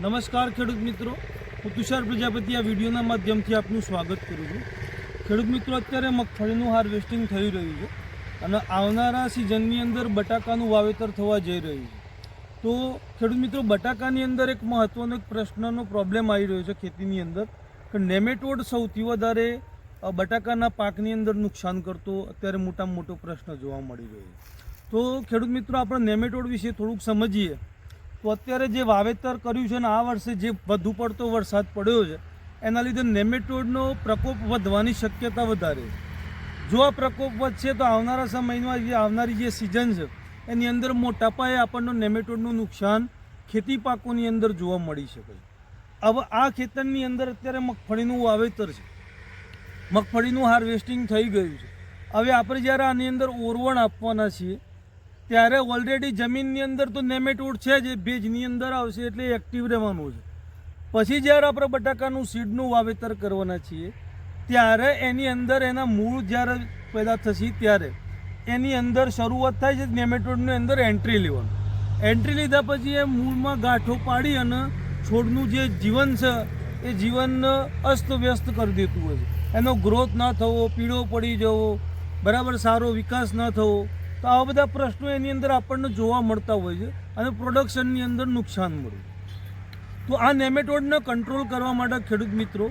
નમસ્કાર ખેડૂત મિત્રો. હું તુષાર પ્રજાપતિ આ વિડીયોના માધ્યમથી આપનું સ્વાગત કરું છું. ખેડૂત મિત્રો, અત્યારે મગફળીનું હાર્વેસ્ટિંગ થઈ રહ્યું છે અને આવનારા સિઝનની અંદર બટાકાનું વાવેતર થવા જઈ રહ્યું છે. તો ખેડૂત મિત્રો, બટાકાની અંદર એક મહત્ત્વનો એક પ્રશ્નનો પ્રોબ્લેમ આવી રહ્યો છે ખેતીની અંદર કે નેમેટોડ સૌથી વધારે બટાકાના પાકની અંદર નુકસાન કરતો અત્યારે મોટામાં મોટો પ્રશ્ન જોવા મળી રહ્યો છે. તો ખેડૂત મિત્રો, આપણે નેમેટોડ વિશે થોડુંક સમજીએ. તો અત્યારે જે વાવેતર કર્યું છે ને આ વર્ષે જે વધુ પડતો વરસાદ પડ્યો છે, એના લીધે નેમેટોડનો પ્રકોપ વધવાની શક્યતા વધારે જો આ પ્રકોપ વધશે તો આવનારા સમયમાં જે આવનારી જે સિઝન છે, એની અંદર મોટા પાયે આપણને નેમેટોડનું નુકસાન ખેતી પાકોની અંદર જોવા મળી શકે હવે આ ખેતરની અંદર અત્યારે મગફળીનું વાવેતર છે. મગફળીનું હાર્વેસ્ટિંગ થઈ ગયું છે. હવે આપણે જ્યારે આની અંદર ઓરવણ આપવાના છીએ ત્યારે ઓલરેડી જમીનની અંદર તો નેમેટોડ છે જ ભેજની અંદર આવશે એટલે એક્ટિવ રહેવાનું છે. પછી જ્યારે આપણે બટાકાનું સીડનું વાવેતર કરવાના છીએ, ત્યારે એની અંદર એના મૂળ જ્યારે પેદા થશે ત્યારે એની અંદર શરૂઆત થાય છે નેમેટોડની અંદર એન્ટ્રી લેવાનું. એન્ટ્રી લીધા પછી એ મૂળમાં ગાંઠો પાડી અને છોડનું જે જીવન છે, એ જીવન અસ્તવ્યસ્ત કરી દેતું હોય છે. એનો ગ્રોથ ન થવો, પીળો પડી જવો, બરાબર સારો વિકાસ ન થવો તો આવા બધા પ્રશ્નો એની અંદર આપણને જોવા મળતા હોય છે અને પ્રોડક્શનની અંદર નુકસાન મળે તો આ નેમેટોડને કંટ્રોલ કરવા માટે ખેડૂત મિત્રો,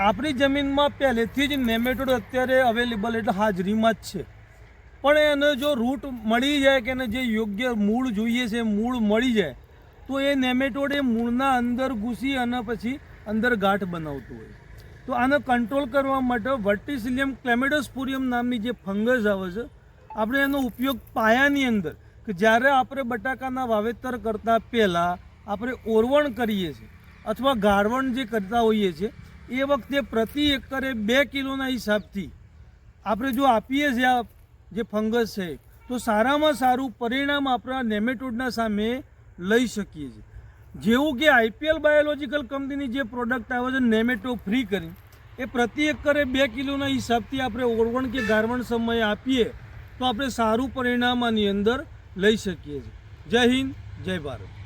આપણી જમીનમાં પહેલેથી જ નેમેટોડ અત્યારે અવેલેબલ એટલે હાજરીમાં જ છે. પણ એને જો રૂટ મળી જાય કે એને જે યોગ્ય મૂળ જોઈએ છે, મૂળ મળી જાય, તો એ નેમેટોડ એ મૂળના અંદર ઘૂસી અને પછી અંદર ગાંઠ બનાવતું હોય તો આને કંટ્રોલ કરવા માટે વર્ટિસિલિયમ ક્લેમેડોસ્પોરિયમ નામની જે ફંગસ આવે છે આપણે એનો ઉપયોગ પાયાની અંદર કે જ્યારે આપણે બટાકાના વાવેતર કરતાં પહેલાં આપણે ઓરવણ કરીએ છીએ અથવા ગાળવણ જે કરતા હોઈએ છીએ, એ વખતે પ્રતિ એકરે બે કિલોના હિસાબથી આપણે જો આપીએ છીએ આ જે ફંગસ છે, તો સારામાં સારું પરિણામ આપણા નેમેટોડના સામે લઈ શકીએ છીએ. જેવું કે આઈપીએલ બાયોલોજીકલ કંપનીની જે પ્રોડક્ટ આવે છે, નેમેટો ફ્રી કરી, એ પ્રતિ એકરે બે કિલોના હિસાબથી આપણે ઓરવણ કે ગારવણ સમયે આપીએ તો આપણે સારું પરિણામ આની અંદર લઈ શકીએ છીએ. જય હિન્દ જય ભારત.